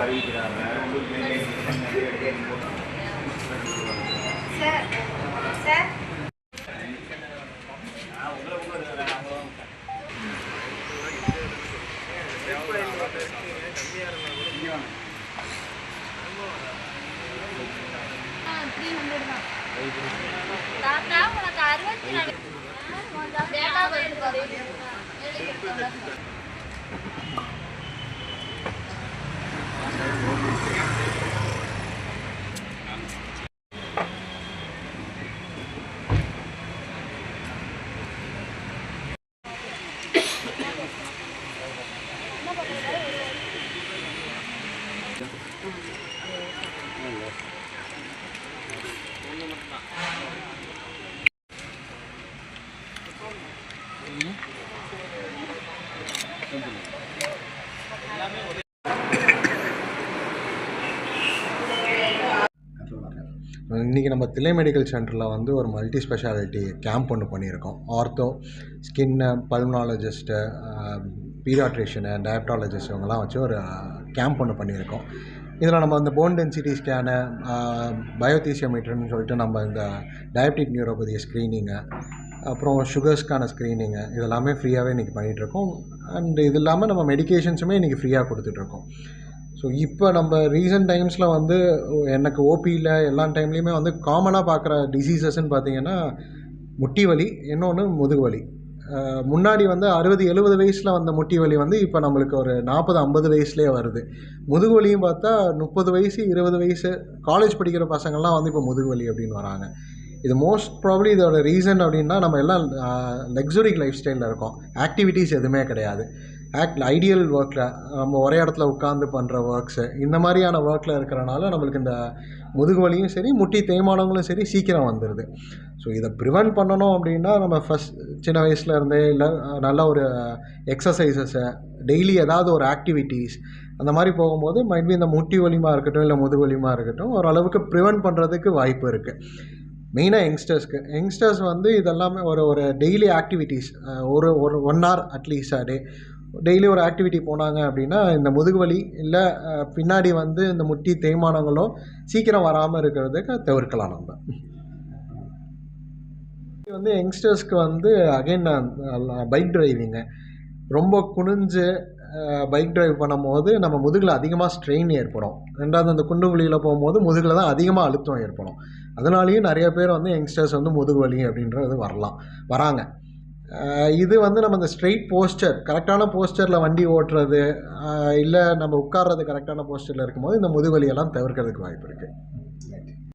அறிவிக்கிறாங்க தாத்தா உனக்கு அறுபத்தி நாலு Thank you. இன்றைக்கி நம்ம தில்லை மெடிக்கல் சென்டரில் வந்து ஒரு மல்டி ஸ்பெஷாலிட்டி கேம்ப் ஒன்று பண்ணியிருக்கோம் ஆர்த்தோ ஸ்கின்னு பல்மனாலஜிஸ்ட்டு பீரியாட்ரிஷியனு டயப்டாலஜிஸ்ட் இவங்கெல்லாம் வச்சு ஒரு கேம்ப் ஒன்று பண்ணியிருக்கோம். இதில் நம்ம இந்த போன் டென்சிட்டி ஸ்கேனு பயோதீசியோமீட்டர்னு சொல்லிட்டு நம்ம இந்த டயபெட்டிக் நியூரோபதி ஸ்க்ரீனிங்கு அப்புறம் சுகர்ஸ்க்கான ஸ்க்ரீனிங்கு இதெல்லாமே ஃப்ரீயாகவே இன்றைக்கி பண்ணிகிட்ருக்கோம் அண்ட் இது இல்லாமல் நம்ம மெடிகேஷன்ஸுமே இன்றைக்கி ஃப்ரீயாக கொடுத்துட்ருக்கோம் ஸோ இப்போ நம்ம ரீசெண்ட் டைம்ஸில் வந்து எனக்கு ஓபியில் எல்லா டைம்லேயுமே வந்து காமனாக பார்க்குற டிசீசஸ்ன்னு பார்த்தீங்கன்னா முட்டி வலி இன்னொன்று முதுகு வலி. முன்னாடி வந்து அறுபது எழுபது வயசில் வந்த முட்டி வலி வந்து இப்போ நம்மளுக்கு ஒரு நாற்பது ஐம்பது வயசுலேயே வருது. முதுகு வலியும் பார்த்தா முப்பது வயசு இருபது வயசு காலேஜ் படிக்கிற பசங்கள்லாம் வந்து இப்போ முதுகு வலி அப்படின்னு வராங்க. இது மோஸ்ட் ப்ராப்ளி இதோட ரீசன் அப்படின்னா நம்ம எல்லாம் லக்ஸுரிக் லைஃப் ஸ்டைலில் இருக்கோம். ஆக்டிவிட்டீஸ் எதுவுமே கிடையாது. ஆக்ட் ஐடியல் ஒர்க்கில் நம்ம ஒரே இடத்துல உட்காந்து பண்ணுற ஒர்க்ஸு இந்த மாதிரியான ஒர்க்கில் இருக்கிறனால நம்மளுக்கு இந்த முதுகு வலியும் சரி முட்டி தேய்மானங்களும் சரி சீக்கிரம் வந்துடுது ஸோ இதை ப்ரிவென்ட் பண்ணணும் அப்படின்னா நம்ம ஃபஸ்ட் சின்ன வயசுல இருந்தே இல்லை நல்ல ஒரு எக்ஸசைசஸை டெய்லி ஏதாவது ஒரு ஆக்டிவிட்டீஸ் அந்த மாதிரி போகும்போது மைட்பி இந்த முட்டி வலிமா இருக்கட்டும் இல்லை முதுகு வலிமா இருக்கட்டும் ஓரளவுக்கு ப்ரிவென்ட் பண்ணுறதுக்கு வாய்ப்பு இருக்குது மெயினாக யங்ஸ்டர்ஸ்க்கு யங்ஸ்டர்ஸ் வந்து இதெல்லாமே ஒரு ஒரு டெய்லி ஆக்டிவிட்டீஸ் ஒரு ஒரு one hour at least day daily ஒரு ஆக்டிவிட்டி போனாங்க அப்படின்னா இந்த முதுகு வலி இல்லை பின்னாடி வந்து இந்த முட்டி தேய்மானங்களோ சீக்கிரம் வராமல் இருக்கிறதுக்கு தவிர்க்கலாம் நம்ம. வந்து யங்ஸ்டர்ஸ்க்கு வந்து அகைன் பைக் டிரைவிங்கு ரொம்ப குனிஞ்சு பைக் டிரைவ் பண்ணும்போது நம்ம முதுகில் அதிகமாக ஸ்ட்ரெயின் ஏற்படும். ரெண்டாவது அந்த குண்டு குழியில் போகும்போது முதுகில் தான் அதிகமாக அழுத்தம் ஏற்படும். அதனாலேயும் நிறைய பேர் வந்து யங்ஸ்டர்ஸ் வந்து முதுகு வலி அப்படின்றது வரலாம் வராங்க. இது வந்து நம்ம இந்த ஸ்ட்ரெயிட் போஸ்டர் கரெக்டான போஸ்டரில் வண்டி ஓட்டுறது இல்லை நம்ம உட்கார்றது கரெக்டான போஸ்டரில் இருக்கும்போது இந்த முதுகு வலியெல்லாம் தவிர்க்கிறதுக்கு வாய்ப்பு இருக்குது